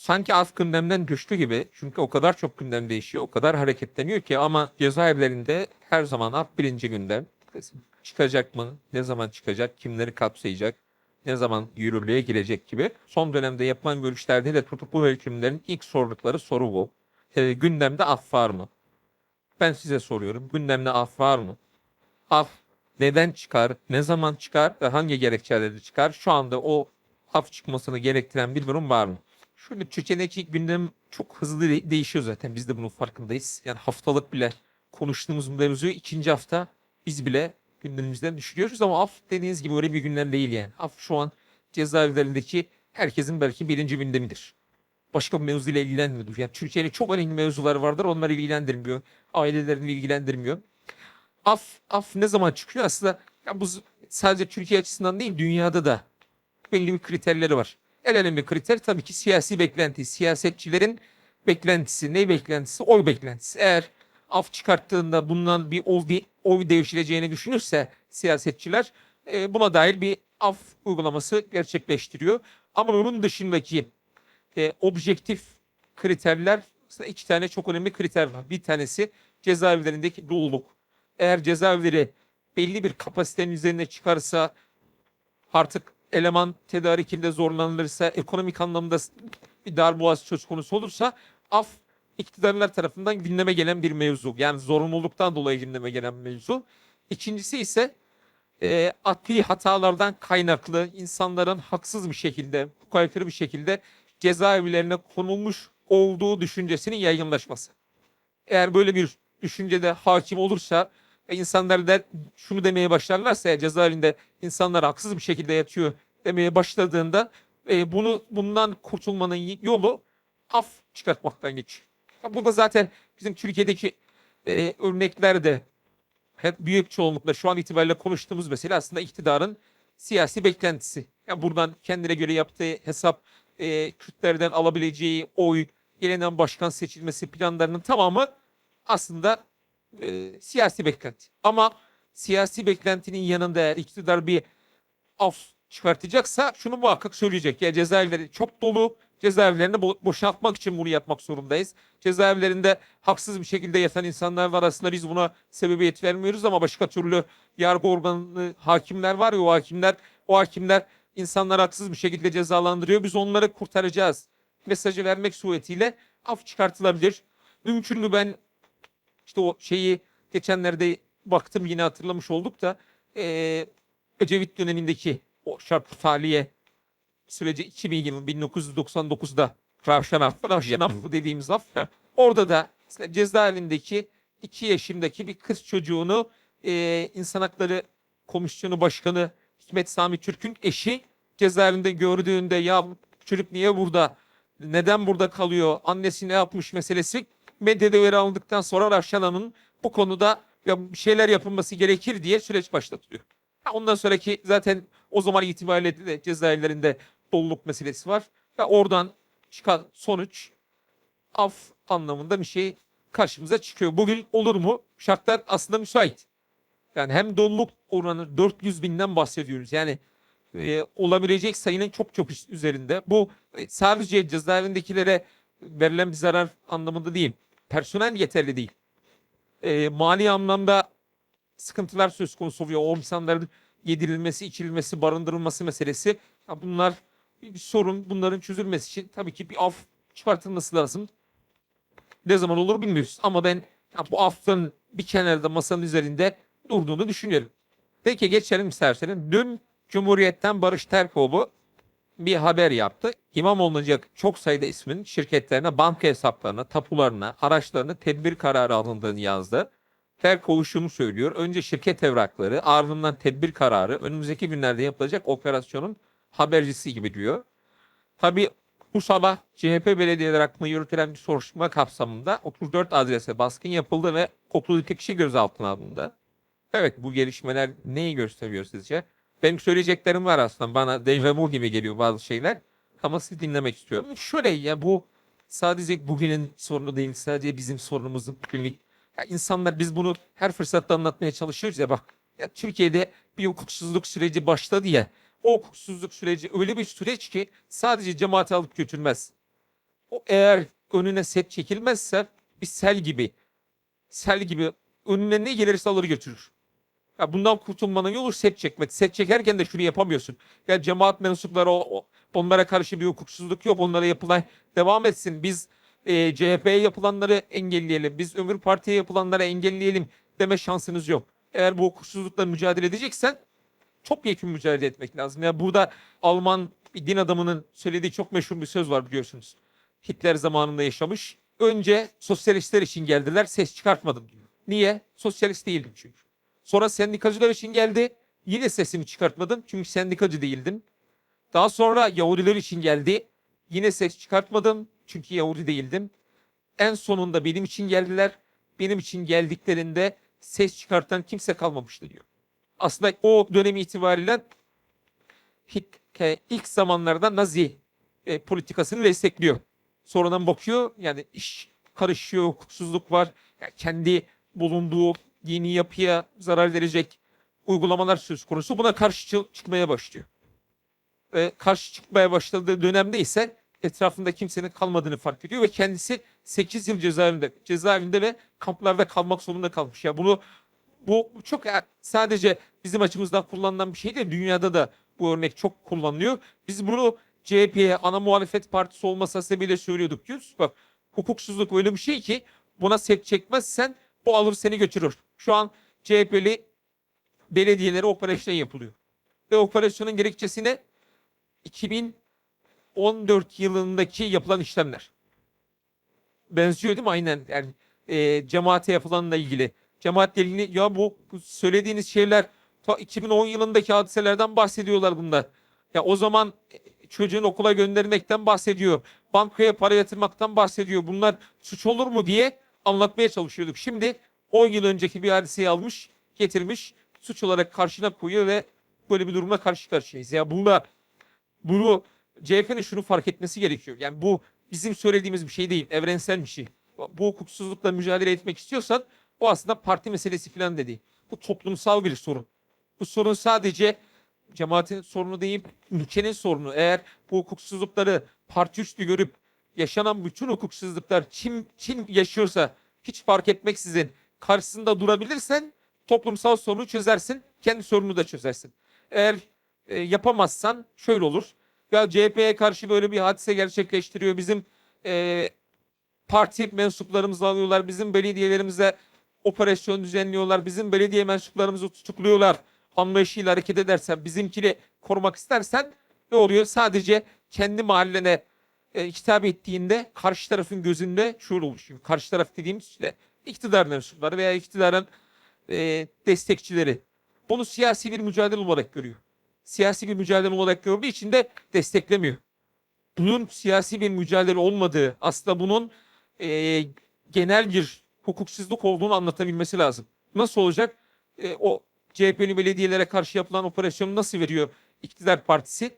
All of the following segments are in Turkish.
sanki az gündemden düştü gibi. Çünkü o kadar çok gündem değişiyor, o kadar hareketleniyor ki ama cezaevlerinde her zaman af birinci gündem. Çıkacak mı? Ne zaman çıkacak? Kimleri kapsayacak? Ne zaman yürürlüğe girecek gibi. Son dönemde yapılan görüşlerde de tutuklu hükümlerin ilk sordukları soru bu. Ee, gündemde af var mı? Ben size soruyorum. Gündemde af var mı? Af neden çıkar? Ne zaman çıkar? Ve hangi gerekçelerle çıkar? Şu anda o af çıkmasını gerektiren bir durum var mı? Şöyle Türkiye'deki gündem çok hızlı de- değişiyor zaten. Biz de bunun farkındayız. Yani haftalık bile konuştuğumuz mevzuyu ikinci hafta biz bile gündemimizden düşürüyoruz ama af dediğiniz gibi öyle bir gündem değil yani. Af şu an cezaevlerindeki herkesin belki birinci gündemidir. Başka bir mevzuyla ilgilenmiyordur. Yani Türkiye'de çok önemli mevzular vardır onları ilgilendirmiyor. Ailelerini ilgilendirmiyor. Af, af ne zaman çıkıyor? Aslında ya bu sadece Türkiye açısından değil dünyada da belli bir kriterleri var. En önemli kriter tabii ki siyasi beklenti. Siyasetçilerin beklentisi. Ne beklentisi? Oy beklentisi. Eğer af çıkarttığında bundan bir oy, bir oy devşireceğini düşünürse siyasetçiler e, buna dair bir af uygulaması gerçekleştiriyor. Ama onun dışındaki e, objektif kriterler iki tane çok önemli kriter var. Bir tanesi cezaevlerindeki doluluk. Eğer cezaevleri belli bir kapasitenin üzerine çıkarsa artık eleman tedarikinde zorlanılırsa, ekonomik anlamda bir darboğaz söz konusu olursa af iktidarlar tarafından gündeme gelen bir mevzu. Yani zorunluluktan dolayı gündeme gelen mevzu. İkincisi ise e, adli hatalardan kaynaklı insanların haksız bir şekilde, hukuka aykırı bir şekilde cezaevlerine konulmuş olduğu düşüncesinin yaygınlaşması. Eğer böyle bir düşüncede hakim olursa ve insanlar da şunu demeye başlarlarsa ya cezaevinde insanlar haksız bir şekilde yatıyor demeye başladığında e, bunu bundan kurtulmanın yolu af çıkartmaktan geçiyor. Bu da zaten bizim Türkiye'deki e, örnekler hep büyük çoğunlukla şu an itibariyle konuştuğumuz mesele aslında iktidarın siyasi beklentisi. Yani buradan kendine göre yaptığı hesap, e, Kürtlerden alabileceği oy, yeniden başkan seçilmesi planlarının tamamı aslında e, siyasi beklenti. Ama siyasi beklentinin yanında eğer iktidar bir af çıkartacaksa şunu muhakkak söyleyecek. Ya cezaevleri çok dolu. Cezaevlerini bo- boşaltmak için bunu yapmak zorundayız. Cezaevlerinde haksız bir şekilde yatan insanlar var. Aslında biz buna sebebiyet vermiyoruz ama başka türlü yargı organı hakimler var ya o hakimler o hakimler insanları haksız bir şekilde cezalandırıyor. Biz onları kurtaracağız. Mesajı vermek suretiyle af çıkartılabilir. Mümkün mü ben işte o şeyi geçenlerde baktım yine hatırlamış olduk da eee Ecevit dönemindeki o şartlı tahliye süreci 2000 yılı 1999'da Ravşan affı, Ravşan affı dediğimiz af. Orada da işte cezaevindeki 2 yaşındaki bir kız çocuğunu eee İnsan Hakları Komisyonu Başkanı Hikmet Sami Türk'ün eşi cezaevinde gördüğünde ya çocuk niye burada, neden burada kalıyor, annesi ne yapmış? meselesi medyada yer aldıktan sonra Ravşan Hanım'ın bu konuda şeyler yapılması gerekir diye süreç başlatılıyor. Ondan sonraki zaten o zaman itibariyle de cezaevlerinde doluluk meselesi var. Ve oradan çıkan sonuç af anlamında bir şey karşımıza çıkıyor. Bugün olur mu? Şartlar aslında müsait. Yani hem doluluk oranı 400 binden bahsediyoruz. Yani e, olabilecek sayının çok çok üzerinde. Bu e, sadece cezaevindekilere verilen bir zarar anlamında değil. Personel yeterli değil. E, mali anlamda sıkıntılar söz konusu oluyor. O insanların yedirilmesi, içirilmesi, barındırılması meselesi. Ya bunlar bir sorun. Bunların çözülmesi için tabii ki bir af çıkartılması lazım. Ne zaman olur bilmiyoruz. Ama ben ya bu affın bir kenarda masanın üzerinde durduğunu düşünüyorum. Peki geçelim isterseniz. Dün Cumhuriyet'ten Barış Terkoğlu bir haber yaptı. İmamoğlu'nun çok sayıda ismin şirketlerine, banka hesaplarına, tapularına, araçlarına tedbir kararı alındığını yazdı. Terkoğlu şunu söylüyor. Önce şirket evrakları, ardından tedbir kararı, önümüzdeki günlerde yapılacak operasyonun habercisi gibi diyor. Tabii bu sabah CHP belediyeler hakkında yürütülen bir soruşturma kapsamında 34 adrese baskın yapıldı ve 32 kişi gözaltına alındı. Evet bu gelişmeler neyi gösteriyor sizce? Benim söyleyeceklerim var aslında. Bana dejavu gibi geliyor bazı şeyler. Ama sizi dinlemek istiyorum. Şöyle ya bu sadece bugünün sorunu değil. Sadece bizim sorunumuzun bugünlük. Ya insanlar biz bunu her fırsatta anlatmaya çalışıyoruz ya bak. Ya Türkiye'de bir hukuksuzluk süreci başladı ya. O hukuksuzluk süreci öyle bir süreç ki sadece cemaati alıp götürmez. o eğer önüne set çekilmezse bir sel gibi sel gibi önüne ne gelirse alır götürür. Ya bundan kurtulmanın yolu set çekmek. Set çekerken de şunu yapamıyorsun. Ya cemaat mensupları o, o- onlara karşı bir hukuksuzluk yok. Onlara yapılan devam etsin. Biz e, CHP'ye yapılanları engelleyelim. Biz öbür partiye yapılanları engelleyelim deme şansınız yok. Eğer bu hukuksuzlukla mücadele edeceksen çok yekün mücadele etmek lazım. Ya burada Alman bir din adamının söylediği çok meşhur bir söz var biliyorsunuz. Hitler zamanında yaşamış. Önce sosyalistler için geldiler, ses çıkartmadım diyor. Niye? Sosyalist değildim çünkü. Sonra sendikacılar için geldi. Yine sesimi çıkartmadım çünkü sendikacı değildim. Daha sonra Yahudiler için geldi. Yine ses çıkartmadım çünkü Yahudi değildim. En sonunda benim için geldiler. Benim için geldiklerinde ses çıkartan kimse kalmamıştı diyor. Aslında o dönem itibariyle ilk zamanlarda Nazi e, politikasını destekliyor. Sonradan bakıyor yani iş karışıyor, hukuksuzluk var. Yani kendi bulunduğu dini yapıya zarar verecek uygulamalar söz konusu. Buna karşı çı- çıkmaya başlıyor. Ve karşı çıkmaya başladığı dönemde ise etrafında kimsenin kalmadığını fark ediyor ve kendisi 8 yıl cezaevinde, cezaevinde ve kamplarda kalmak zorunda kalmış. Ya bunu bu çok e, sadece bizim açımızdan kullanılan bir şey değil. Dünyada da bu örnek çok kullanılıyor. Biz bunu CHP'ye ana muhalefet partisi olmasa sebebiyle söylüyorduk. Yüz bak hukuksuzluk öyle bir şey ki buna set çekmezsen bu alır seni götürür. Şu an CHP'li belediyelere operasyon yapılıyor. Ve operasyonun gerekçesi ne? 2014 yılındaki yapılan işlemler. Benziyor değil mi? Aynen. Yani e, cemaate yapılanla ilgili. Cemaatle ilgili ya bu, söylediğiniz şeyler ta 2010 yılındaki hadiselerden bahsediyorlar bunlar. Ya o zaman e, çocuğun okula göndermekten bahsediyor. Bankaya para yatırmaktan bahsediyor. Bunlar suç olur mu diye anlatmaya çalışıyorduk. Şimdi 10 yıl önceki bir hadiseyi almış, getirmiş, suç olarak karşına koyuyor ve böyle bir durumla karşı karşıyayız. Ya bunlar bunu CHP'nin şunu fark etmesi gerekiyor. Yani bu bizim söylediğimiz bir şey değil, evrensel bir şey. Bu hukuksuzlukla mücadele etmek istiyorsan o aslında parti meselesi falan değil. Bu toplumsal bir sorun. Bu sorun sadece cemaatin sorunu değil, ülkenin sorunu. Eğer bu hukuksuzlukları parti üstü görüp yaşanan bütün hukuksuzluklar kim, kim yaşıyorsa hiç fark etmeksizin karşısında durabilirsen toplumsal sorunu çözersin, kendi sorununu da çözersin. Eğer e, yapamazsan şöyle olur. Ya CHP'ye karşı böyle bir hadise gerçekleştiriyor. Bizim e, parti mensuplarımızı alıyorlar. Bizim belediyelerimize operasyon düzenliyorlar. Bizim belediye mensuplarımızı tutukluyorlar. Anlayışıyla hareket edersen, bizimkini korumak istersen ne oluyor? Sadece kendi mahallene e, hitap ettiğinde karşı tarafın gözünde şöyle oluşuyor. Karşı taraf dediğimiz işte iktidar mensupları veya iktidarın e, destekçileri. Bunu siyasi bir mücadele olarak görüyor. Siyasi bir mücadele olarak gördüğü için de desteklemiyor. Bunun siyasi bir mücadele olmadığı, aslında bunun e, genel bir hukuksuzluk olduğunu anlatabilmesi lazım. Nasıl olacak? E, o CHP'li belediyelere karşı yapılan operasyonu nasıl veriyor iktidar partisi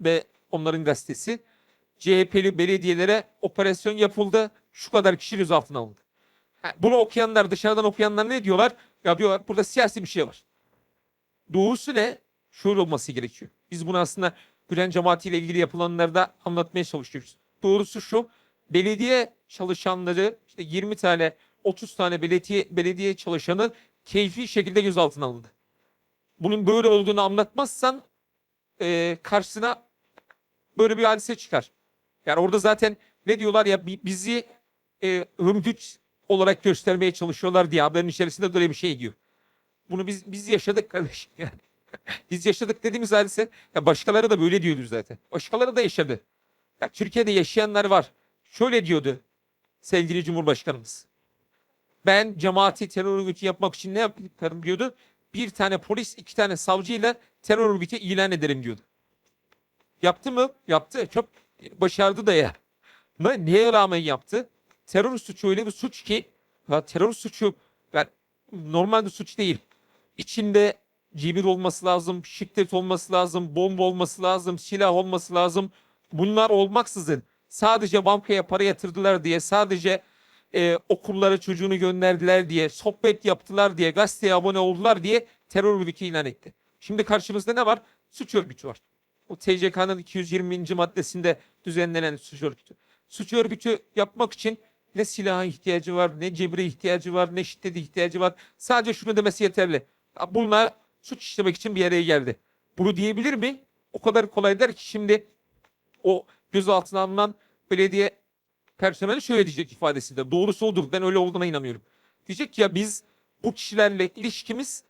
ve onların gazetesi? CHP'li belediyelere operasyon yapıldı. Şu kadar kişi gözaltına alındı. Bunu okuyanlar, dışarıdan okuyanlar ne diyorlar? Ya diyorlar burada siyasi bir şey var. Doğrusu ne? Şöyle olması gerekiyor. Biz bunu aslında Gülen cemaatiyle ilgili yapılanlarda anlatmaya çalışıyoruz. Doğrusu şu. Belediye çalışanları işte 20 tane 30 tane belediye, belediye çalışanı keyfi şekilde gözaltına alındı. Bunun böyle olduğunu anlatmazsan e, karşısına böyle bir hadise çıkar. Yani orada zaten ne diyorlar ya bi- bizi e, olarak göstermeye çalışıyorlar diye haberin içerisinde böyle bir şey diyor. Bunu biz biz yaşadık kardeşim yani. biz yaşadık dediğimiz hadise ya başkaları da böyle diyordu zaten. Başkaları da yaşadı. Ya Türkiye'de yaşayanlar var. Şöyle diyordu sevgili Cumhurbaşkanımız. Ben cemaati terör örgütü yapmak için ne yaparım diyordu. Bir tane polis, iki tane savcıyla terör örgütü ilan ederim diyordu. Yaptı mı? Yaptı. Çok başardı da ya. Neye rağmen yaptı? Terör suçu öyle bir suç ki ya terör suçu yani normalde suç değil. İçinde cibir olması lazım, şiddet olması lazım, bomba olması lazım, silah olması lazım. Bunlar olmaksızın sadece bankaya para yatırdılar diye, sadece e, okullara çocuğunu gönderdiler diye, sohbet yaptılar diye, gazeteye abone oldular diye terör örgütü ilan etti. Şimdi karşımızda ne var? Suç örgütü var. O TCK'nın 220. maddesinde düzenlenen suç örgütü. suç örgütü yapmak için ne silaha ihtiyacı var, ne cebre ihtiyacı var, ne şiddete ihtiyacı var. Sadece şunu demesi yeterli. Bunlar suç işlemek için bir araya geldi. Bunu diyebilir mi? O kadar kolay der ki şimdi o gözaltına alınan belediye personeli şöyle diyecek ifadesinde. Doğrusu odur. Ben öyle olduğuna inanıyorum. Diyecek ki ya biz bu kişilerle ilişkimiz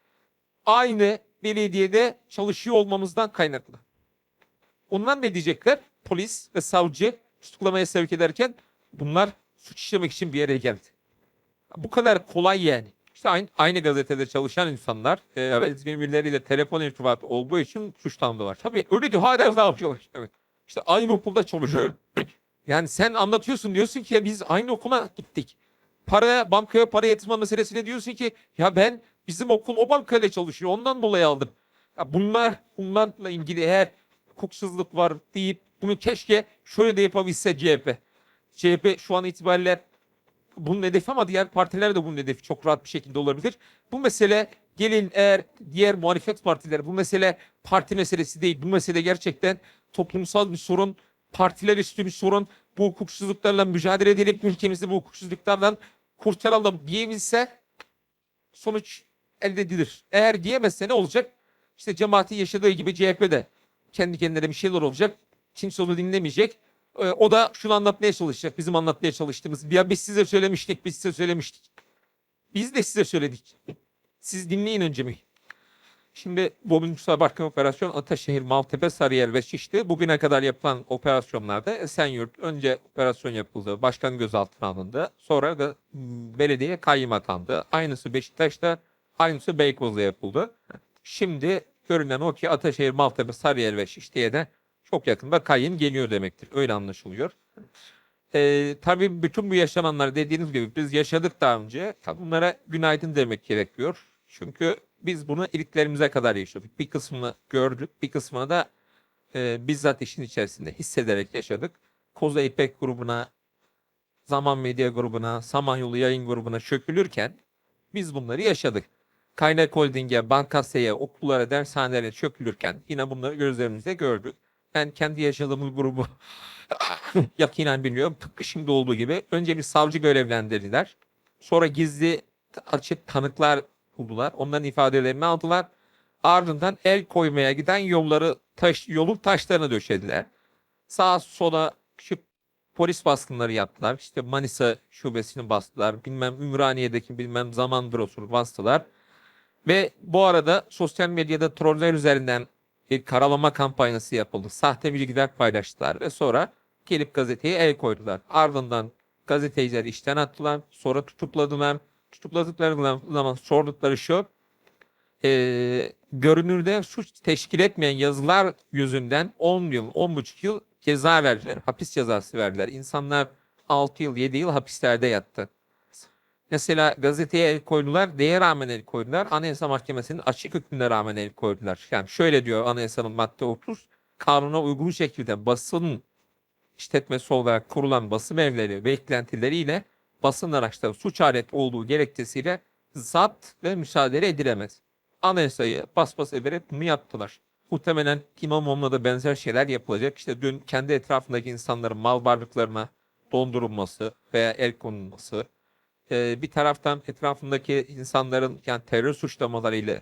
aynı belediyede çalışıyor olmamızdan kaynaklı. Ondan ne diyecekler? Polis ve savcı tutuklamaya sevk ederken bunlar suç işlemek için bir yere geldi. Bu kadar kolay yani. İşte aynı, aynı gazetede çalışan insanlar e, birbirleriyle telefon irtibatı olduğu için suçlandılar. Tabii öyle diyor. Hala ne yapıyorlar? Evet. İşte aynı okulda çalışıyor. Yani sen anlatıyorsun diyorsun ki ya biz aynı okula gittik. Para bankaya para yatırma meselesine diyorsun ki ya ben bizim okul o bankayla çalışıyor ondan dolayı aldım. Ya bunlar bunlarla ilgili eğer hukuksuzluk var deyip bunu keşke şöyle de yapabilse CHP. CHP şu an itibariyle bunun hedefi ama diğer partiler de bunun hedefi çok rahat bir şekilde olabilir. Bu mesele gelin eğer diğer muhalefet partileri bu mesele parti meselesi değil. Bu mesele gerçekten toplumsal bir sorun, partiler üstü bir sorun. Bu hukuksuzluklarla mücadele edelim, ülkemizi bu hukuksuzluklardan kurtaralım diyebilse sonuç elde edilir. Eğer diyemezse ne olacak? İşte cemaatin yaşadığı gibi CHP'de kendi kendine bir şeyler olacak. Kimse onu dinlemeyecek. Ee, o da şunu anlatmaya çalışacak. Bizim anlatmaya çalıştığımız. Ya biz size söylemiştik, biz size söylemiştik. Biz de size söyledik. Siz dinleyin önce mi? Şimdi Bobin Barkın Operasyon Ataşehir, Maltepe, Sarıyer ve Şişli bugüne kadar yapılan operasyonlarda Esenyurt önce operasyon yapıldı. Başkan gözaltına alındı. Sonra da m, belediye kayyım atandı. Aynısı Beşiktaş'ta, aynısı Beykoz'da yapıldı. Şimdi görünen o ki Ataşehir, Maltepe, Sarıyer ve Şişli'ye de çok yakında kayyım geliyor demektir. Öyle anlaşılıyor. Ee, tabii bütün bu yaşananlar dediğiniz gibi biz yaşadık daha önce. Bunlara günaydın demek gerekiyor. Çünkü biz bunu iliklerimize kadar yaşadık. Bir kısmını gördük, bir kısmını da e, bizzat işin içerisinde hissederek yaşadık. Koza İpek grubuna, Zaman Medya grubuna, Samanyolu Yayın grubuna çökülürken biz bunları yaşadık. Kaynak Holding'e, Bankasya'ya, okullara, dershanelere çökülürken yine bunları gözlerimizde gördük. Ben kendi yaşadığımız grubu yakinen biliyorum. Tıpkı şimdi olduğu gibi önce bir savcı görevlendirdiler. Sonra gizli açık tanıklar buldular. Onların ifadelerini aldılar. Ardından el koymaya giden yolları taş, yolun taşlarına döşediler. Sağa sola küçük polis baskınları yaptılar. İşte Manisa şubesini bastılar. Bilmem Ümraniye'deki bilmem zaman bürosunu bastılar. Ve bu arada sosyal medyada troller üzerinden bir karalama kampanyası yapıldı. Sahte bilgiler paylaştılar ve sonra gelip gazeteye el koydular. Ardından gazeteciler işten attılar. Sonra tutukladılar. Tutukladıkları zaman sordukları şu. E, görünürde suç teşkil etmeyen yazılar yüzünden 10 yıl, 10,5 yıl ceza verdiler. Hapis cezası verdiler. İnsanlar 6 yıl, 7 yıl hapislerde yattı. Mesela gazeteye el koydular, neye rağmen el koydular? Anayasa Mahkemesi'nin açık hükmüne rağmen el koydular. Yani şöyle diyor Anayasanın madde 30, kanuna uygun şekilde basın işletmesi olarak kurulan basın evleri beklentileriyle basın araçları suç aleti olduğu gerekçesiyle zapt ve müsaade edilemez. Anayasayı bas bas ederek bunu yaptılar. Muhtemelen İmamoğlu'na da benzer şeyler yapılacak. İşte dün kendi etrafındaki insanların mal varlıklarına dondurulması veya el konulması, e, bir taraftan etrafındaki insanların yani terör suçlamalarıyla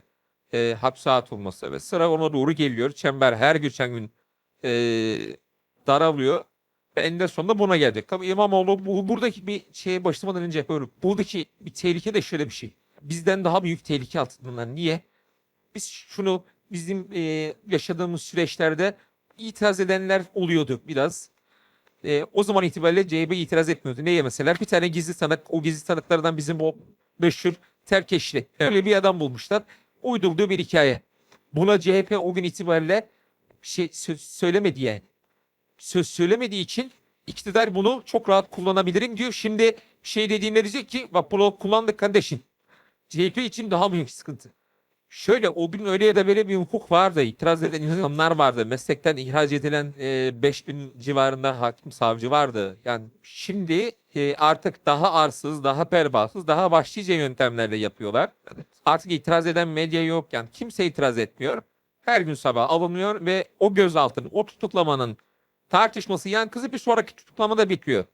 e, hapse atılması ve sıra ona doğru geliyor. Çember her geçen gün e, daralıyor ve eninde sonunda buna gelecek. Tabii İmamoğlu bu, buradaki bir şeye başlamadan önce böyle buradaki bir tehlike de şöyle bir şey. Bizden daha büyük tehlike altındalar. Niye? Biz şunu bizim e, yaşadığımız süreçlerde itiraz edenler oluyordu biraz. E, o zaman itibariyle CHP itiraz etmiyordu. Neye mesela? Bir tane gizli tanık, o gizli tanıklardan bizim o meşhur Terkeşli. Öyle bir adam bulmuşlar. Uydurduğu bir hikaye. Buna CHP o gün itibariyle şey sö- söylemedi yani. Söz söylemediği için iktidar bunu çok rahat kullanabilirim diyor. Şimdi şey dediğinde diyecek ki bak bunu kullandık kardeşim. CHP için daha büyük sıkıntı. Şöyle o gün öyle ya da böyle bir hukuk vardı. İtiraz eden insanlar vardı. Meslekten ihraç edilen e, 5000 civarında hakim savcı vardı. Yani şimdi e, artık daha arsız, daha pervasız, daha vahşice yöntemlerle yapıyorlar. Artık itiraz eden medya yok. Yani kimse itiraz etmiyor. Her gün sabah alınıyor ve o gözaltının, o tutuklamanın tartışması yan kızı bir sonraki tutuklamada bitiyor.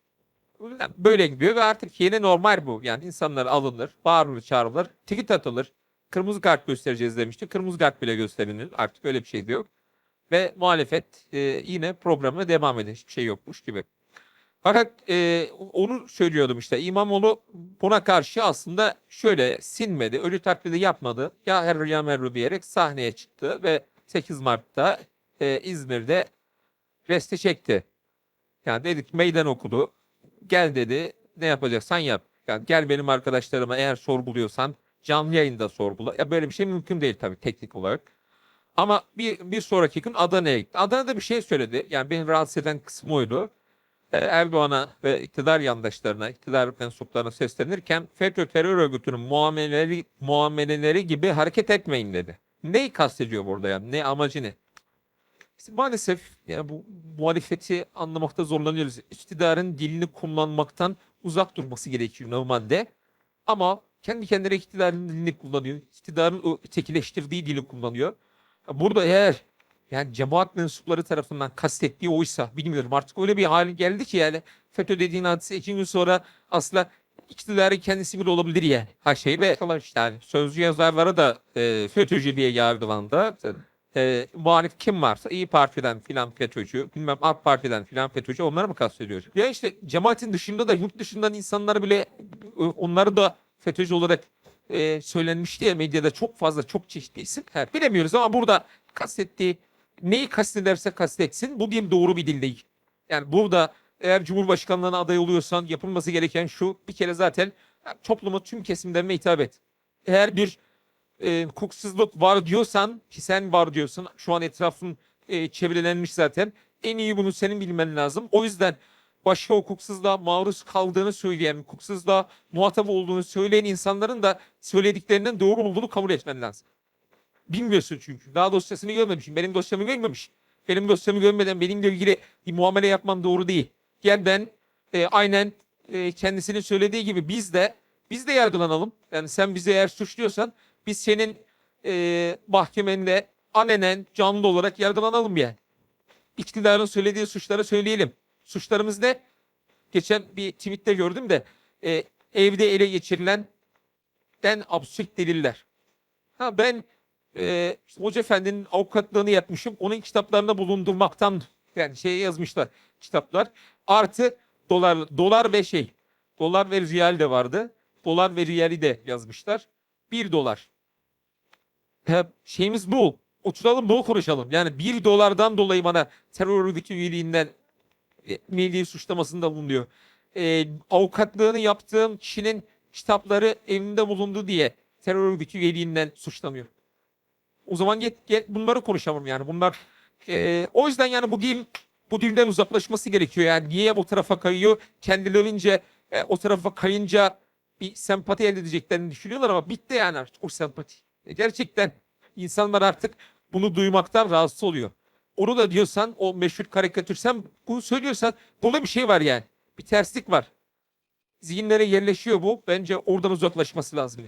Böyle gidiyor ve artık yeni normal bu. Yani insanlar alınır, bağırılır, çağrılır, tweet atılır. Kırmızı kart göstereceğiz demişti. Kırmızı kart bile gösterilir. Artık öyle bir şey de yok. Ve muhalefet e, yine programına devam ediyor. Hiçbir şey yokmuş gibi. Fakat e, onu söylüyordum işte İmamoğlu buna karşı aslında şöyle sinmedi, ölü taklidi yapmadı. Ya herru ya merru diyerek sahneye çıktı ve 8 Mart'ta e, İzmir'de reste çekti. Yani dedik meydan okudu. Gel dedi ne yapacaksan yap. Yani gel benim arkadaşlarıma eğer sorguluyorsan canlı yayında sorgula. Ya böyle bir şey mümkün değil tabii teknik olarak. Ama bir, bir sonraki gün Adana'ya gitti. Adana'da bir şey söyledi. Yani beni rahatsız eden kısmı oydu. Ee, Erdoğan'a ve iktidar yandaşlarına, iktidar mensuplarına seslenirken FETÖ terör örgütünün muameleleri, muameleleri gibi hareket etmeyin dedi. Neyi kastediyor burada yani? Ne amacı ne? İşte maalesef yani bu muhalefeti anlamakta zorlanıyoruz. İktidarın dilini kullanmaktan uzak durması gerekiyor normalde. Ama kendi kendine iktidarın dilini kullanıyor. İktidarın o ötekileştirdiği dili kullanıyor. Burada eğer yani cemaat mensupları tarafından kastettiği oysa bilmiyorum artık öyle bir hale geldi ki yani FETÖ dediğin hadise iki gün sonra aslında iktidarın kendisi bile olabilir yani. Ha şey ve yani sözcü yazarlara da e, FETÖ'cü diye yargılandı. E, muhalif kim varsa İyi Parti'den filan FETÖ'cü, bilmem AK Parti'den filan FETÖ'cü onları mı kastediyor? Ya işte cemaatin dışında da yurt dışından insanlar bile e, onları da FETÖ'cü olarak e, söylenmişti ya medyada çok fazla çok çeşitli isim. Ha, bilemiyoruz ama burada kastettiği neyi kastederse kastetsin bu bir doğru bir dil değil. Yani burada eğer Cumhurbaşkanlığına aday oluyorsan yapılması gereken şu bir kere zaten toplumun tüm kesimlerine hitap et. Eğer bir e, hukuksuzluk var diyorsan ki sen var diyorsun şu an etrafın e, çevrelenmiş zaten en iyi bunu senin bilmen lazım. O yüzden başka hukuksuzluğa maruz kaldığını söyleyen, hukuksuzluğa muhatap olduğunu söyleyen insanların da söylediklerinin doğru olduğunu kabul etmen lazım. Bilmiyorsun çünkü. Daha dosyasını görmemişim. Benim dosyamı görmemiş. Benim dosyamı görmeden benimle ilgili bir muamele yapman doğru değil. Gel ben e, aynen e, kendisinin söylediği gibi biz de biz de yargılanalım. Yani sen bizi eğer suçluyorsan biz senin e, mahkemende alenen canlı olarak yargılanalım yani. İktidarın söylediği suçları söyleyelim. Suçlarımız ne? Geçen bir tweette gördüm de e, evde ele geçirilen den absürt deliller. Ha ben e, işte Hoca Efendi'nin avukatlığını yapmışım. Onun kitaplarında bulundurmaktan yani şey yazmışlar kitaplar. Artı dolar dolar ve şey dolar ve riyal de vardı. Dolar ve riyali de yazmışlar. Bir dolar. Ha, şeyimiz bu. Oturalım bu konuşalım. Yani bir dolardan dolayı bana terör örgütü üyeliğinden milli suçlamasında bulunuyor. E, avukatlığını yaptığım kişinin kitapları evinde bulundu diye terör örgütü üyeliğinden suçlanıyor. O zaman get, get bunları konuşalım yani. Bunlar e, o yüzden yani bu dil bu dilden uzaklaşması gerekiyor. Yani niye o tarafa kayıyor? Kendilerince e, o tarafa kayınca bir sempati elde edeceklerini düşünüyorlar ama bitti yani artık o sempati. E, gerçekten insanlar artık bunu duymaktan rahatsız oluyor. Onu da diyorsan o meşhur karikatür sen bunu söylüyorsan burada bir şey var yani. Bir terslik var. Zihinlere yerleşiyor bu. Bence oradan uzaklaşması lazım.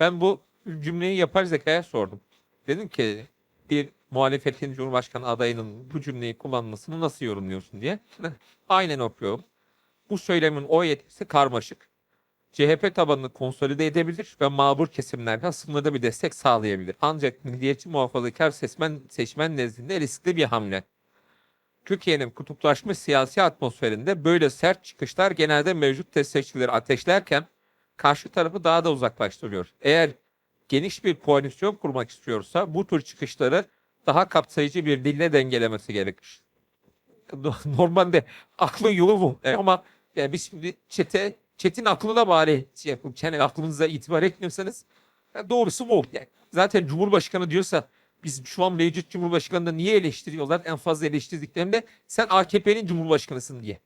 Ben bu cümleyi yapar zekaya sordum. Dedim ki bir muhalefetin Cumhurbaşkanı adayının bu cümleyi kullanmasını nasıl yorumluyorsun diye. Aynen okuyorum. Bu söylemin o yetkisi karmaşık. CHP tabanını konsolide edebilir ve mağdur kesimlerden sınırda bir destek sağlayabilir. Ancak milliyetçi muhafazakar seçmen, seçmen nezdinde riskli bir hamle. Türkiye'nin kutuplaşmış siyasi atmosferinde böyle sert çıkışlar genelde mevcut destekçileri ateşlerken karşı tarafı daha da uzaklaştırıyor. Eğer geniş bir koalisyon kurmak istiyorsa bu tür çıkışları daha kapsayıcı bir dille dengelemesi gerekir. Normalde aklın yolu bu. E, ama yani biz şimdi çete, çetin aklına bari şey yapın. Yani aklınıza itibar etmiyorsanız yani doğrusu bu. Yani zaten Cumhurbaşkanı diyorsa biz şu an mevcut Cumhurbaşkanı'nda niye eleştiriyorlar? En fazla eleştirdiklerinde sen AKP'nin Cumhurbaşkanısın diye.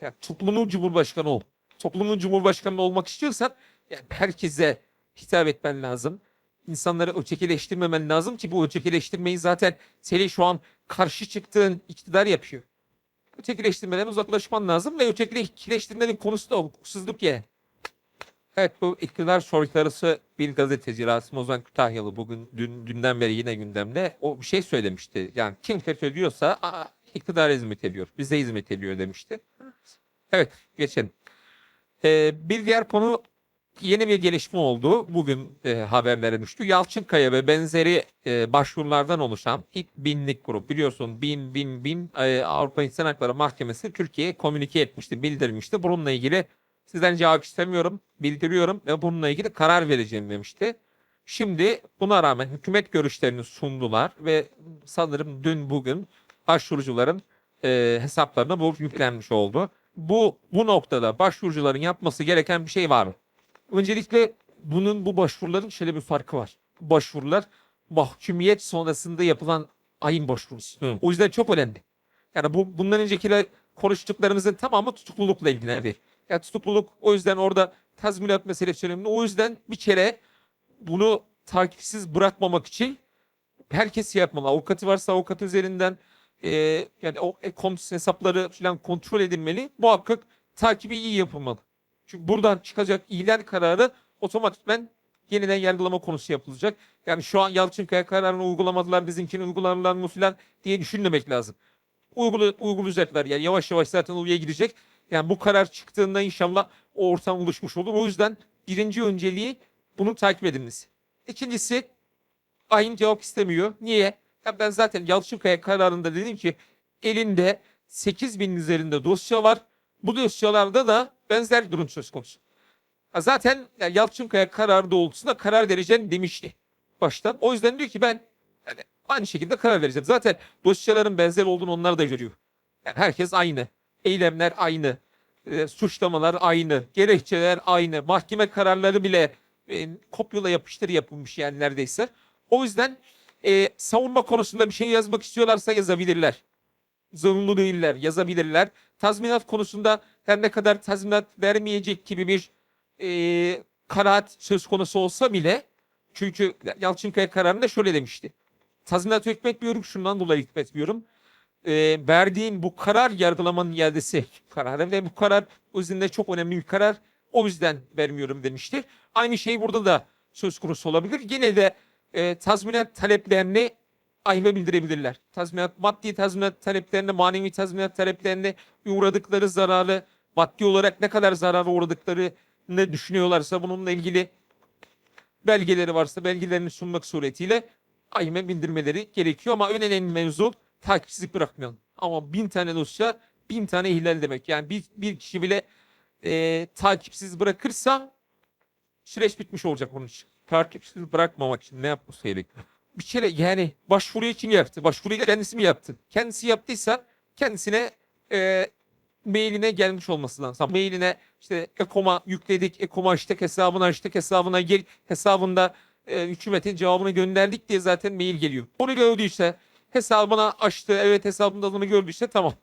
Yani toplumun Cumhurbaşkanı ol. Toplumun Cumhurbaşkanı olmak istiyorsan yani herkese hitap etmen lazım. İnsanları ötekileştirmemen lazım ki bu ötekileştirmeyi zaten senin şu an karşı çıktığın iktidar yapıyor. Ötekileştirmeden uzaklaşman lazım ve ötekileştirmenin konusu da hukuksuzluk yani. Evet bu iktidar soykırısı bir gazeteci Rasim Ozan Kütahyalı bugün dün, dünden beri yine gündemde o bir şey söylemişti. Yani kim FETÖ diyorsa aa, iktidara hizmet ediyor. Bize hizmet ediyor demişti. Evet geçelim. Ee, bir diğer konu yeni bir gelişme oldu. Bugün e, haberlere düştü. Yalçınkaya ve benzeri e, başvurulardan oluşan ilk binlik grup biliyorsun bin bin bin e, Avrupa İnsan Hakları Mahkemesi Türkiye'ye komünike etmişti, bildirmişti. Bununla ilgili sizden cevap istemiyorum, bildiriyorum ve bununla ilgili karar vereceğim demişti. Şimdi buna rağmen hükümet görüşlerini sundular ve sanırım dün bugün başvurucuların e, hesaplarına bu yüklenmiş oldu. Bu bu noktada başvurucuların yapması gereken bir şey var mı? Öncelikle bunun bu başvuruların şöyle bir farkı var. Başvurular mahkumiyet sonrasında yapılan ayın başvurusu. Hı. O yüzden çok önemli. Yani bu bundan öncekiler konuştuklarımızın tamamı tutuklulukla ilgili. Yani tutukluluk o yüzden orada tazminat meselesi önemli. O yüzden bir kere bunu takipsiz bırakmamak için herkes şey yapmalı. Avukatı varsa avukat üzerinden e, yani o e-koms hesapları falan kontrol edilmeli. Muhakkak takibi iyi yapılmalı. Çünkü buradan çıkacak ihlal kararı otomatikmen yeniden yargılama konusu yapılacak. Yani şu an Yalçınkaya kararını uygulamadılar bizimkini uygularlar mı falan diye düşünmemek lazım. Uygulu, uygulayacaklar yani yavaş yavaş zaten oraya gidecek. Yani bu karar çıktığında inşallah o ortam oluşmuş olur. O yüzden birinci önceliği bunun takip edilmesi. İkincisi Ayin cevap istemiyor. Niye? Ya ben zaten Yalçınkaya kararında dedim ki elinde 8 bin üzerinde dosya var. Bu dosyalarda da benzer durum söz konusu. Zaten ya Yalçınkaya kararı doğrultusunda karar vereceğim demişti baştan. O yüzden diyor ki ben yani aynı şekilde karar vereceğim. Zaten dosyaların benzer olduğunu onlar da görüyor. Yani herkes aynı. Eylemler aynı. E, suçlamalar aynı. Gerekçeler aynı. Mahkeme kararları bile e, kopyala yapıştır yapılmış yani neredeyse. O yüzden e, savunma konusunda bir şey yazmak istiyorlarsa yazabilirler. Zorunlu değiller, yazabilirler. Tazminat konusunda her ne kadar tazminat vermeyecek gibi bir e, kanaat söz konusu olsa bile çünkü Yalçınkaya kararında şöyle demişti. Tazminat hükmetmiyorum şundan dolayı hükmetmiyorum. E, verdiğim bu karar yargılamanın iadesi kararı ve bu karar o çok önemli bir karar. O yüzden vermiyorum demişti. Aynı şey burada da söz konusu olabilir. Yine de e, tazminat taleplerini ayva bildirebilirler. Tazminat, maddi tazminat taleplerini, manevi tazminat taleplerini uğradıkları zararı, maddi olarak ne kadar zarara uğradıklarını düşünüyorlarsa bununla ilgili belgeleri varsa belgelerini sunmak suretiyle ayime bildirmeleri gerekiyor. Ama en önemli mevzu takipsizlik bırakmayalım. Ama bin tane dosya bin tane ihlal demek. Yani bir, bir kişi bile e, takipsiz bırakırsa süreç bitmiş olacak onun için. Takipsiz bırakmamak için ne yapması gerekiyor? Bir kere yani başvuruyu kim yaptı? Başvuruyu kendisi mi yaptı? Kendisi yaptıysa kendisine e, mailine gelmiş olması lazım. Mailine işte Ekom'a yükledik, Ekom'a açtık, hesabını açtık, hesabına gel, hesabında e, hükümetin cevabını gönderdik diye zaten mail geliyor. Onu gördüyse hesabına açtı, evet hesabında adını gördüyse tamam.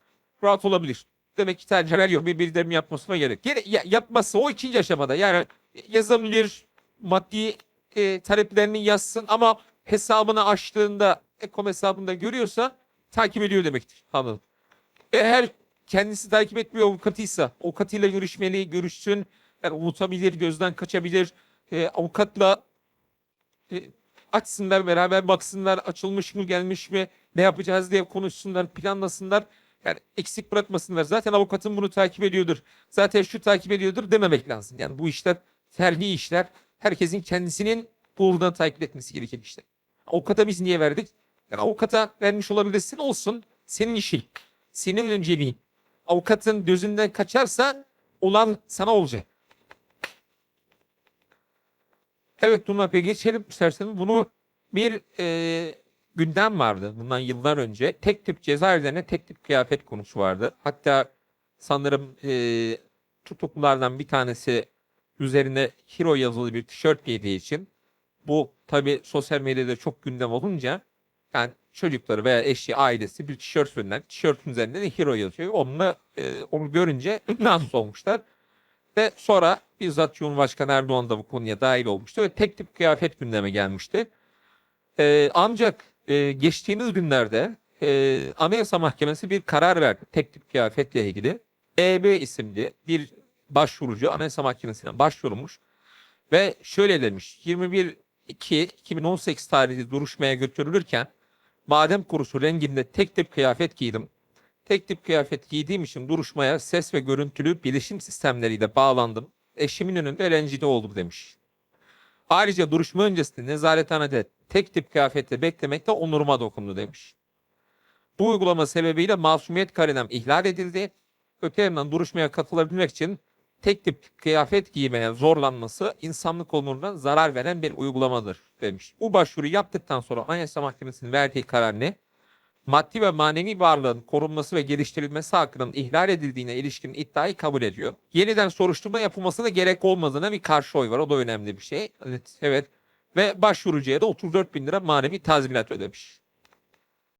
Rahat olabilir. Demek ki tercihler yok. Bir bildirim yapmasına gerek. Gere, ya, yapması o ikinci aşamada. Yani yazabilir, maddi e, taleplerini yazsın ama hesabını açtığında Ekom hesabında görüyorsa takip ediyor demektir. Anladım. Eğer kendisi takip etmiyor avukatıysa avukatıyla görüşmeli, görüşsün. Yani unutabilir, gözden kaçabilir. E, avukatla e, açsınlar beraber baksınlar açılmış mı gelmiş mi ne yapacağız diye konuşsunlar planlasınlar. Yani eksik bırakmasınlar. Zaten avukatın bunu takip ediyordur. Zaten şu takip ediyordur dememek lazım. Yani bu işler terli işler. Herkesin kendisinin doğrudan takip etmesi gereken işler. Avukata biz niye verdik? Yani avukata vermiş olabilirsin olsun. Senin işin. Senin önceliğin. Avukatın gözünden kaçarsa olan sana olacak. Evet Tuna geçelim isterseniz. Bunu bir e, gündem vardı bundan yıllar önce. Tek tip cezaevlerine tek tip kıyafet konusu vardı. Hatta sanırım e, tutuklulardan bir tanesi üzerine hero yazılı bir tişört giydiği için bu tabi sosyal medyada çok gündem olunca yani çocukları veya eşi, ailesi bir tişört üzerinden, tişörtün üzerinde de hero yazıyor. Onunla, e, onu görünce rahatsız olmuşlar. Ve sonra bizzat Cumhurbaşkanı Erdoğan da bu konuya dahil olmuştu ve tek tip kıyafet gündeme gelmişti. E, ancak e, geçtiğimiz günlerde e, Anayasa Mahkemesi bir karar verdi tek tip kıyafetle ilgili. EB isimli bir başvurucu Anayasa Mahkemesi'ne başvurmuş ve şöyle demiş 21-2-2018 tarihli duruşmaya götürülürken badem kurusu renginde tek tip kıyafet giydim. Tek tip kıyafet giydiğim için duruşmaya ses ve görüntülü bilişim sistemleriyle bağlandım. Eşimin önünde rencide oldum demiş. Ayrıca duruşma öncesinde nezarethanede tek tip kıyafette beklemek de onuruma dokundu demiş. Bu uygulama sebebiyle masumiyet karinem ihlal edildi. Öte yandan duruşmaya katılabilmek için tek tip kıyafet giymeye zorlanması insanlık onuruna zarar veren bir uygulamadır demiş. Bu başvuru yaptıktan sonra Anayasa Mahkemesi'nin verdiği karar ne? Maddi ve manevi varlığın korunması ve geliştirilmesi hakkının ihlal edildiğine ilişkin iddiayı kabul ediyor. Yeniden soruşturma yapılmasına gerek olmadığına bir karşı oy var. O da önemli bir şey. Evet. evet. Ve başvurucuya da 34 bin lira manevi tazminat ödemiş.